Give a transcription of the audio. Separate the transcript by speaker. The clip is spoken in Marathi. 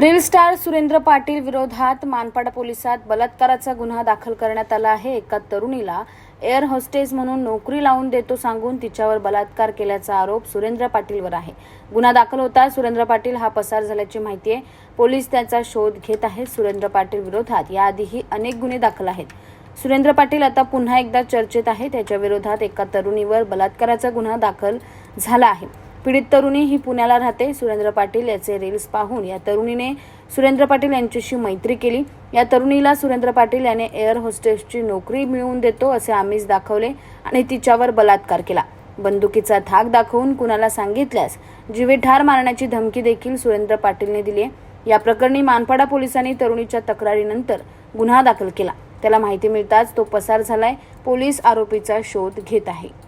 Speaker 1: रील स्टार सुरेंद्र पाटील विरोधात मानपाडा पोलिसात बलात्काराचा गुन्हा दाखल करण्यात आला आहे. एका तरुणीला एअर होस्टेस म्हणून नोकरी लावून देतो सांगून तिच्यावर बलात्कार केल्याचा आरोप सुरेंद्र पाटीलवर आहे. गुन्हा दाखल होता सुरेंद्र पाटील हा पसार झाल्याची माहिती आहे. पोलीस त्याचा शोध घेत आहेत सुरेंद्र पाटील विरोधात. याआधीही अनेक गुन्हे दाखल आहेत. सुरेंद्र पाटील आता पुन्हा एकदा चर्चेत आहे त्याच्या विरोधात एका तरुणीवर बलात्काराचा गुन्हा दाखल झाला आहे. पीडित तरुणी ही पुण्याला राहते. सुरेंद्र पाटील याचे रील्स पाहून या तरुणीने सुरेंद्र पाटील यांच्याशी मैत्री केली. या तरुणीला सुरेंद्र पाटील याने एअर होस्टेसची नोकरी मिळवून देतो असे आमिष दाखवले आणि तिच्यावर बलात्कार केला. बंदुकीचा धाक दाखवून कुणाला सांगितल्यास जीवे ठार मारण्याची धमकी देखील सुरेंद्र पाटीलने दिली आहे. या प्रकरणी मानपाडा पोलिसांनी तरुणीच्या तक्रारीनंतर गुन्हा दाखल केला. त्याला माहिती मिळताच तो पसार झालाय. पोलीस आरोपीचा शोध घेत आहे.